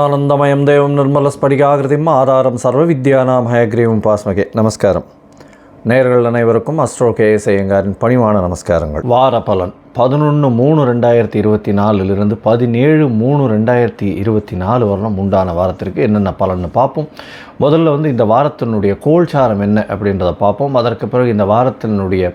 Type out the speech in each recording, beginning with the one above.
പൂർണ്ണാനന്ദമയം ദേവം നിർമ്മലസ്ഫടികാകൃതിം ആധാരം സർവ്വവിദ്യാനാം ഹയഗ്രീവും பாஸ்மகே. நமஸ்காரம். நேர்கள் அனைவருக்கும் அஸ்ட்ரோ கேஎஸ் ஐயங்காரின் பணிவான நமஸ்காரங்கள். வார பலன். பதினொன்று மூணு ரெண்டாயிரத்தி இருபத்தி நாலுலேருந்து பதினேழு மூணு ரெண்டாயிரத்தி இருபத்தி நாலு வரணும் உண்டான வாரத்திற்கு என்னென்ன பலன்னு பார்ப்போம். முதல்ல வந்து இந்த வாரத்தினுடைய கோல்சாரம் என்ன அப்படின்றத பார்ப்போம். அதற்கு பிறகு இந்த வாரத்தினுடைய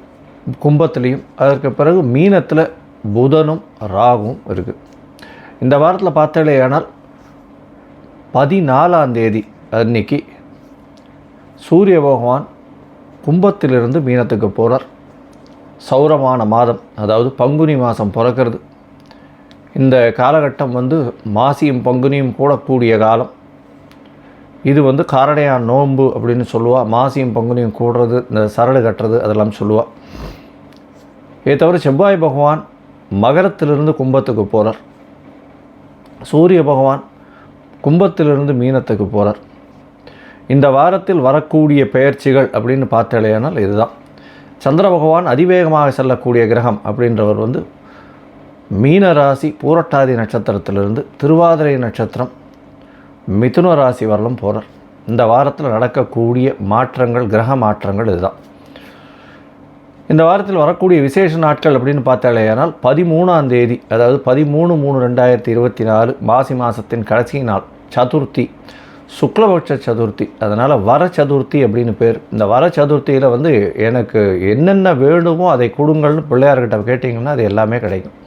கும்பத்துலேயும் அதற்கு பிறகு மீனத்தில் புதனும் ராகும் இருக்குது இந்த வாரத்தில் பார்த்தாலேயானால் பதினாலாம் தேதி அன்னைக்கு சூரிய பகவான் கும்பத்திலிருந்து மீனத்துக்கு போகிறார் சௌரமான மாதம் அதாவது பங்குனி மாதம் பிறக்கிறது. இந்த காலகட்டம் வந்து மாசியும் பங்குனியும் கூடக்கூடிய காலம். இது வந்து காரடையான் நோன்பு அப்படின்னு சொல்லுவாள் மாசியும் பங்குனியும் கூடுறது இந்த சரடு கட்டுறது அதெல்லாம் சொல்லுவாள் இதை தவிர செவ்வாய் பகவான் மகரத்திலிருந்து கும்பத்துக்கு போகிறார் சூரிய பகவான் கும்பத்திலிருந்து மீனத்துக்கு போகிறார் இந்த வாரத்தில் வரக்கூடிய பெயர்ச்சிகள் அப்படின்னு பார்த்தாலேயானால் இதுதான். சந்திர பகவான் அதிவேகமாக செல்லக்கூடிய கிரகம் அப்படின்றவர் வந்து மீன ராசி பூரட்டாதி நட்சத்திரத்திலிருந்து திருவாதிரை நட்சத்திரம் மிதுன ராசி வரலும் போகிறார் இந்த வாரத்தில் நடக்கக்கூடிய மாற்றங்கள் கிரக மாற்றங்கள் இதுதான். இந்த வாரத்தில் வரக்கூடிய விசேஷ நாட்கள் அப்படின்னு பார்த்தாலேயானால் பதிமூணாம் தேதி அதாவது பதிமூணு மூணு ரெண்டாயிரத்தி இருபத்தி நாலு மாசி மாதத்தின் கடைசி நாள் சதுர்த்தி சுக்லபட்ச சதுர்த்தி. அதனால் வர சதுர்த்தி அப்படின்னு பேர். இந்த வர சதுர்த்தியில் வந்து எனக்கு என்னென்ன வேணுமோ அதை கொடுங்கள்னு பிள்ளையார்கிட்ட கேட்டிங்கன்னா அது எல்லாமே கிடைக்கும்.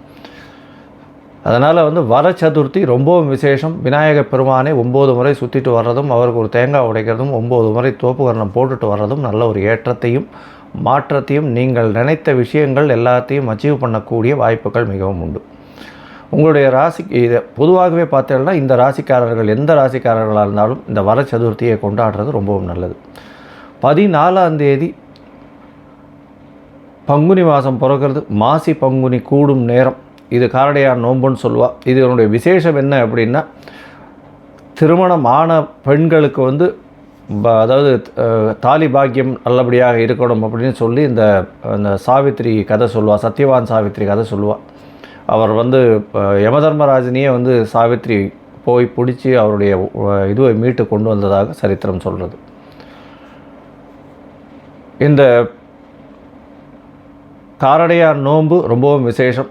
அதனால் வந்து வர சதுர்த்தி ரொம்பவும் விசேஷம். விநாயக பெருமானை ஒம்பது முறை சுற்றிட்டு வர்றதும் அவருக்கு ஒரு தேங்காய் உடைக்கிறதும் ஒம்பது முறை தோப்பு வர்ணம் போட்டுட்டு வர்றதும் நல்ல ஒரு ஏற்றத்தையும் மாற்றத்தையும் நீங்கள் நினைத்த விஷயங்கள் எல்லாத்தையும் அச்சீவ் பண்ணக்கூடிய வாய்ப்புகள் மிகவும் உண்டு. உங்களுடைய ராசி இதை பொதுவாகவே பார்த்தீங்கன்னா இந்த ராசிக்காரர்கள் எந்த ராசிக்காரர்களாக இருந்தாலும் இந்த வர சதுர்த்தியை கொண்டாடுறது ரொம்பவும் நல்லது. பதினாலாம் தேதி பங்குனி மாதம் பிறக்கிறது. மாசி பங்குனி கூடும் நேரம். இது காரடையார் நோன்புன்னு சொல்லுவாள் இதனுடைய விசேஷம் என்ன அப்படின்னா திருமணம் ஆன பெண்களுக்கு வந்து அதாவது தாலி பாக்கியம் நல்லபடியாக இருக்கணும் அப்படின்னு சொல்லி இந்த அந்த சாவித்திரி கதை சொல்லுவாள் சத்யவான் சாவித்திரி கதை சொல்லுவாள் அவர் வந்து அஹ், வந்து சாவித்திரி போய் பிடிச்சி அவருடைய இதுவை மீட்டு கொண்டு வந்ததாக சரித்திரம் சொல்கிறது இந்த காரடையார் நோன்பு ரொம்பவும் விசேஷம்.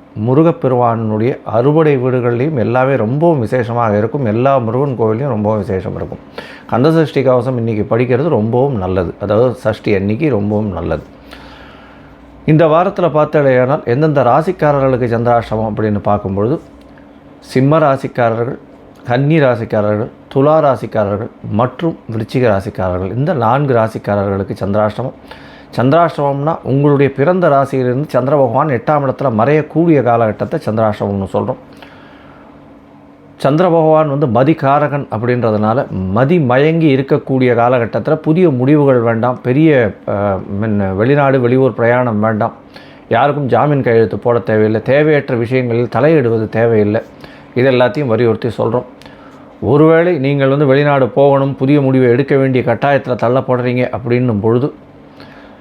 முருகப்பெருவானுடைய அறுபடை வீடுகள்லையும் எல்லாமே ரொம்பவும் விசேஷமாக இருக்கும். எல்லா முருகன் கோவிலையும் ரொம்பவும் விசேஷம் இருக்கும். கந்த சஷ்டி கவசம் இன்றைக்கி படிக்கிறது ரொம்பவும் நல்லது. அதாவது சஷ்டி அன்னைக்கு ரொம்பவும் நல்லது. இந்த வாரத்தில் பார்த்தாலேயானால் எந்தெந்த ராசிக்காரர்களுக்கு சந்திராஷ்டமம் அப்படின்னு பார்க்கும்பொழுது சிம்ம ராசிக்காரர்கள் கன்னி ராசிக்காரர்கள் துலா ராசிக்காரர்கள் மற்றும் விருச்சிக ராசிக்காரர்கள் இந்த நான்கு ராசிக்காரர்களுக்கு சந்திராஷ்டமம். சந்திராஷ்டமம்னா உங்களுடைய பிறந்த ராசியிலிருந்து சந்திர பகவான் எட்டாம் இடத்துல மறையக்கூடிய காலகட்டத்தை சந்திராஷ்டமம்னு சொல்கிறோம் சந்திர பகவான் வந்து மதிகாரகன் அப்படின்றதுனால மதி மயங்கி இருக்கக்கூடிய காலகட்டத்தில் புதிய முடிவுகள் வேண்டாம். பெரிய வெளிநாடு வெளியூர் பிரயாணம் வேண்டாம். யாருக்கும் ஜாமீன் கையெழுத்து போட தேவையில்லை. தேவையற்ற விஷயங்களில் தலையிடுவது தேவையில்லை. இது எல்லாத்தையும் வலியுறுத்தி சொல்கிறோம் ஒருவேளை நீங்கள் வந்து வெளிநாடு போகணும் புதிய முடிவை எடுக்க வேண்டிய கட்டாயத்தில் தள்ளப்படுறீங்க அப்படின்னும் பொழுது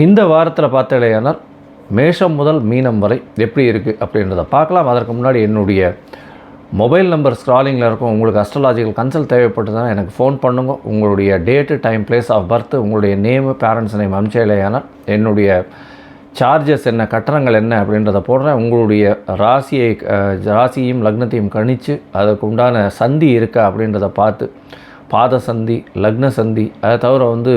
இந்த வாரத்தில் பார்த்தாலேயானால் மேஷம் முதல் மீனம் வரை எப்படி இருக்குது அப்படின்றத பார்க்கலாம். அதற்கு முன்னாடி என்னுடைய மொபைல் நம்பர் ஸ்க்ராலிங்கில் இருக்கும். உங்களுக்கு அஸ்ட்ராலாஜிக்கல் கன்சல்ட் தேவைப்பட்டதுன்னா எனக்கு ஃபோன் பண்ணுங்க. உங்களுடைய date time place of birth உங்களுடைய நேமு பேரண்ட்ஸ் நேம் அமிச்சாலேயானால் என்னுடைய சார்ஜஸ் என்ன கட்டணங்கள் என்ன அப்படின்றத போடுறேன். உங்களுடைய ராசியை ராசியும் ராசியையும் லக்னத்தையும் கணித்து அதுக்கு உண்டான சந்தி இருக்கா அப்படின்றத பார்த்து பாத சந்தி லக்ன சந்தி அதை தவிர வந்து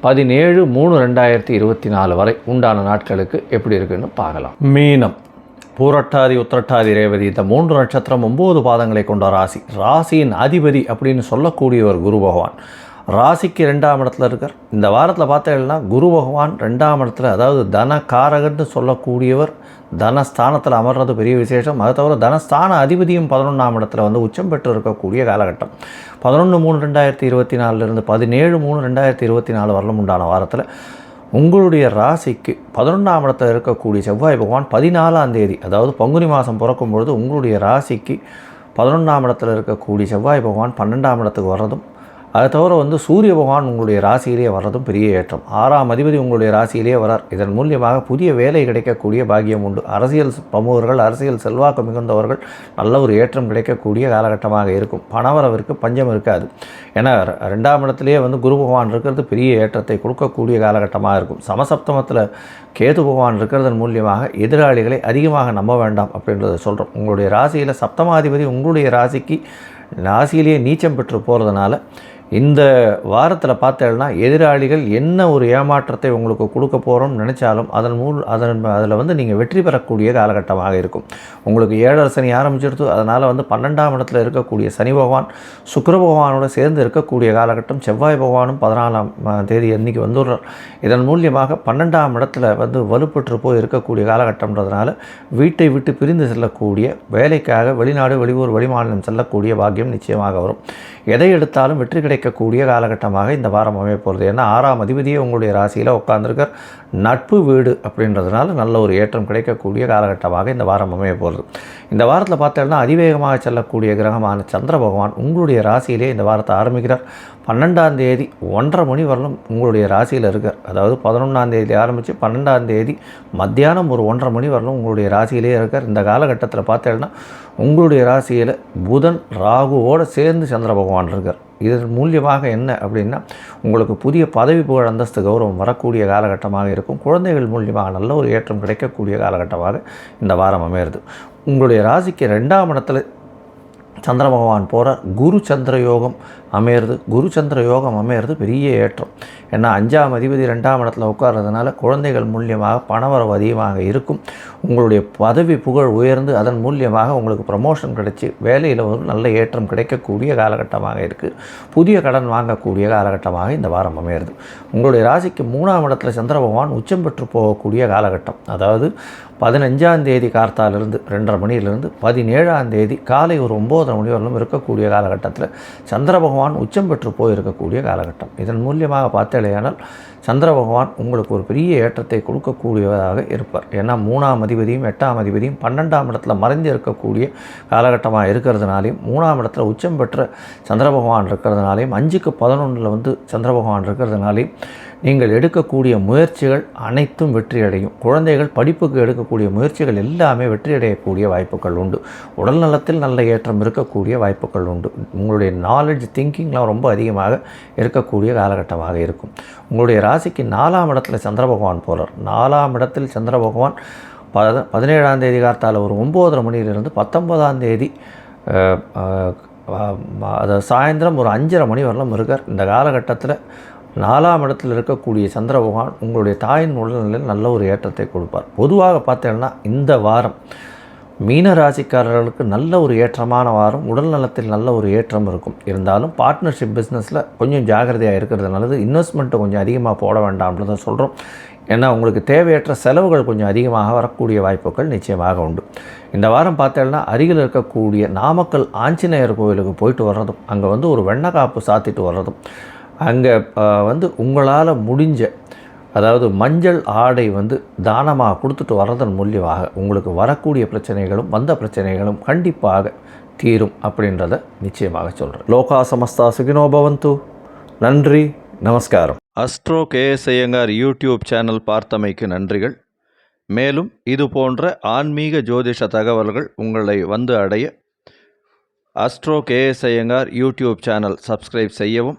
பதினேழு மூணு ரெண்டாயிரத்தி இருபத்தி நாலு வரை உண்டான நாட்களுக்கு எப்படி இருக்குன்னு பார்க்கலாம். மீனம். பூரட்டாதி உத்திரட்டாதி ரேவதி இந்த மூன்று நட்சத்திரம் ஒம்பது பாதங்களை கொண்ட ராசி. ராசியின் அதிபதி அப்படின்னு சொல்லக்கூடியவர் குரு பகவான். ராசிக்கு ரெண்டாம் இடத்துல இருக்கார். இந்த வாரத்தில் பார்த்தீங்கன்னா குரு பகவான் ரெண்டாம் இடத்துல அதாவது தன காரகன்னு சொல்லக்கூடியவர் தனஸ்தானத்தில் அமர்றது பெரிய விசேஷம். அதை தவிர தனஸ்தான அதிபதியும் பதினொன்றாம் இடத்துல வந்து உச்சம் பெற்று இருக்கக்கூடிய காலகட்டம். பதினொன்று மூணு ரெண்டாயிரத்தி இருபத்தி நாலுலேருந்து பதினேழு மூணு ரெண்டாயிரத்தி இருபத்தி நாலு வரலும் உண்டான வாரத்தில் உங்களுடைய ராசிக்கு பதினொன்றாம் இடத்தில் இருக்கக்கூடிய செவ்வாய் பகவான் பதினாலாம் தேதி அதாவது பங்குனி மாதம் பிறக்கும் பொழுது உங்களுடைய ராசிக்கு பதினொன்றாம் இடத்தில் இருக்கக்கூடிய செவ்வாய் பகவான் பன்னெண்டாம் இடத்துக்கு வர்றதும் அதை தவிர வந்து சூரிய பகவான் உங்களுடைய ராசியிலேயே வர்றதும் பெரிய ஏற்றம். ஆறாம் அதிபதி உங்களுடைய ராசியிலேயே வரார். இதன் மூலியமாக புதிய வேலை கிடைக்கக்கூடிய பாக்கியம் உண்டு. அரசியல் பிரமுகர்கள் அரசியல் செல்வாக்கு மிகுந்தவர்கள் நல்ல ஒரு ஏற்றம் கிடைக்கக்கூடிய காலகட்டமாக இருக்கும். பணவரவிற்கு பஞ்சம் இருக்காது. ஏன்னா ரெண்டாம் இடத்துலேயே வந்து குரு பகவான் இருக்கிறது பெரிய ஏற்றத்தை கொடுக்கக்கூடிய காலகட்டமாக இருக்கும். சமசப்தமத்தில் கேது பகவான் இருக்கிறதன் மூலியமாக எதிராளிகளை அதிகமாக நம்ப வேண்டாம் அப்படின்றத சொல்கிறோம் உங்களுடைய ராசியில் சப்தமாதிபதி உங்களுடைய ராசிக்கு ராசியிலேயே நீச்சம் பெற்று போகிறதுனால இந்த வாரத்தில் பார்த்தேன்னா எதிராளிகள் என்ன ஒரு ஏமாற்றத்தை உங்களுக்கு கொடுக்க போகிறோம்னு நினச்சாலும் அதன் மூல் அதன் அதில் வந்து நீங்கள் வெற்றி பெறக்கூடிய காலகட்டமாக இருக்கும். உங்களுக்கு ஏழரை சனி ஆரம்பிச்சிருத்து அதனால் வந்து பன்னெண்டாம் இடத்துல இருக்கக்கூடிய சனி பகவான் சுக்கர பகவானோட சேர்ந்து இருக்கக்கூடிய காலகட்டம் செவ்வாய் பகவானும் பதினாலாம் தேதி அன்றைக்கி வந்துடுறார். இதன் மூலியமாக பன்னெண்டாம் இடத்துல வந்து வலுப்பெற்று போய் இருக்கக்கூடிய காலகட்டம்ன்றதுனால வீட்டை விட்டு பிரிந்து செல்லக்கூடிய வேலைக்காக வெளிநாடு வெளியூர் வெளிமாநிலம் செல்லக்கூடிய பாக்கியம் நிச்சயமாக வரும். எதை எடுத்தாலும் வெற்றி கிடைக்கக்கூடிய காலகட்டமாக இந்த வாரம் அமைய போகிறது ஏன்னா ஆறாம் அதிபதியே உங்களுடைய ராசியில் உட்காந்துருக்கார் நட்பு வீடு அப்படின்றதுனால நல்ல ஒரு ஏற்றம் கிடைக்கக்கூடிய காலகட்டமாக இந்த வாரம் அமைய போகிறது இந்த வாரத்தில் பார்த்தோம்னா அதிவேகமாக செல்லக்கூடிய கிரகமான சந்திர பகவான் உங்களுடைய ராசியிலே இந்த வாரத்தை ஆரம்பிக்கிறார். பன்னெண்டாம் தேதி ஒன்றரை மணி வரலும் உங்களுடைய ராசியில் இருக்கார். அதாவது பதினொன்றாம் தேதி ஆரம்பித்து பன்னெண்டாம் தேதி மத்தியானம் ஒரு ஒன்றரை மணி வரலும் உங்களுடைய ராசியிலே இருக்கார். இந்த காலகட்டத்தில் பார்த்தேன்னா உங்களுடைய ராசியில் புதன் ராகுவோடு சேர்ந்து சந்திர பகவான் இருக்கார். இதன் மூலியமாக என்ன அப்படின்னா உங்களுக்கு புதிய பதவி புகழ் அந்தஸ்து கௌரவம் வரக்கூடிய காலகட்டமாக இருக்கும். குழந்தைகள் மூலியமாக நல்ல ஒரு ஏற்றம் கிடைக்கக்கூடிய காலகட்டமாக இந்த வாரம் அமையிறது. உங்களுடைய ராசிக்கு ரெண்டாம் இடத்துல சந்திர பகவான் போகிறார் குரு சந்திர யோகம் அமையிறது. குரு சந்திர யோகம் அமையிறது பெரிய ஏற்றம். ஏன்னா அஞ்சாம் அதிபதி ரெண்டாம் இடத்துல உட்கார்றதுனால குழந்தைகள் மூலியமாக பணவரவு அதிகமாக இருக்கும். உங்களுடைய பதவி புகழ் உயர்ந்து அதன் மூலியமாக உங்களுக்கு ப்ரமோஷன் கிடைச்சி வேலையில் ஒரு நல்ல ஏற்றம் கிடைக்கக்கூடிய காலகட்டமாக இருக்குது புதிய கடன் வாங்கக்கூடிய காலகட்டமாக இந்த வாரம் அமையிறது. உங்களுடைய ராசிக்கு மூணாம் இடத்துல சந்திர பகவான் உச்சம் பெற்று போகக்கூடிய காலகட்டம். அதாவது பதினஞ்சாம் தேதி கார்த்தாலிருந்து ரெண்டரை மணியிலிருந்து பதினேழாம் தேதி காலை ஒரு ஒம்போதரை மணி வரலும் இருக்கக்கூடிய காலகட்டத்தில் சந்திர பகவான் உச்சம் பெற்று போயிருக்கக்கூடிய காலகட்டம். இதன் மூலியமாக பார்த்தேலையானால் சந்திர பகவான் உங்களுக்கு ஒரு பெரிய ஏற்றத்தை கொடுக்கக்கூடியதாக இருப்பார். ஏன்னா மூணாம் அதிபதியும் எட்டாம் அதிபதியும் பன்னெண்டாம் இடத்துல மறைந்து இருக்கக்கூடிய காலகட்டமாக இருக்கிறதுனாலையும் மூணாம் இடத்துல உச்சம் பெற்ற சந்திர பகவான் இருக்கிறதுனாலையும் அஞ்சுக்கு பதினொன்றில் வந்து சந்திர பகவான் இருக்கிறதுனாலையும் நீங்கள் எடுக்கக்கூடிய முயற்சிகள் அனைத்தும் வெற்றியடையும். குழந்தைகள் படிப்புக்கு எடுக்கக்கூடிய முயற்சிகள் எல்லாமே வெற்றியடையக்கூடிய வாய்ப்புகள் உண்டு. உடல் நலத்தில் நல்ல ஏற்றம் இருக்கக்கூடிய வாய்ப்புகள் உண்டு. உங்களுடைய நாலேஜ் திங்கிங்லாம் ரொம்ப அதிகமாக இருக்கக்கூடிய காலகட்டமாக இருக்கும். உங்களுடைய ராசிக்கு நாலாம் இடத்துல சந்திர பகவான் போகிறார் நாலாம் இடத்தில் சந்திர பகவான் பத பதினேழாம் தேதி காத்தால் ஒரு ஒம்போதரை மணியிலிருந்து பத்தொன்பதாம் தேதி அஹ், அது சாயந்தரம் ஒரு அஞ்சரை மணி வரலாம் இருக்கார். இந்த காலகட்டத்தில் நாலாம் இடத்தில் இருக்கக்கூடிய சந்திர பகவான் உங்களுடைய தாயின் உடல்நிலையில் நல்ல ஒரு ஏற்றத்தை கொடுப்பார். பொதுவாக பார்த்தீங்கன்னா இந்த வாரம் மீன ராசிக்காரர்களுக்கு நல்ல ஒரு ஏற்றமான வாரம் உடல் நலத்தில் நல்ல ஒரு ஏற்றம் இருக்கும். இருந்தாலும் பார்ட்னர்ஷிப் பிஸ்னஸில் கொஞ்சம் ஜாகிரதையாக இருக்கிறது நல்லது. இன்வெஸ்ட்மெண்ட்டை கொஞ்சம் அதிகமாக போட வேண்டாம்ன்றதை சொல்கிறோம் ஏன்னா உங்களுக்கு தேவையற்ற செலவுகள் கொஞ்சம் அதிகமாக வரக்கூடிய வாய்ப்புகள் நிச்சயமாக உண்டு. இந்த வாரம் பார்த்தேன்னா அருகில் இருக்கக்கூடிய நாமக்கல் ஆஞ்சநேயர் கோவிலுக்கு போயிட்டு வர்றதும் அங்கே வந்து ஒரு வெண்ணக்காப்பு சாத்திட்டு வர்றதும் அங்கே வந்து உங்களால் முடிஞ்ச அதாவது மஞ்சள் ஆடை வந்து தானமாக கொடுத்துட்டு வர்றதன் மூலியமாக உங்களுக்கு வரக்கூடிய பிரச்சனைகளும் வந்த பிரச்சனைகளும் கண்டிப்பாக தீரும் அப்படின்றத நிச்சயமாக சொல்கிறேன் லோகா சமஸ்தா சுகினோபவந்து நன்றி நமஸ்காரம். அஸ்ட்ரோ கேஎஸ்ஐயங்கார் யூடியூப் சேனல் பார்த்தமைக்கு நன்றிகள். மேலும் இது போன்ற ஆன்மீக ஜோதிஷ தகவல்கள் உங்களை வந்து அடைய astro K S Iyengar YouTube channel subscribe செய்யவும்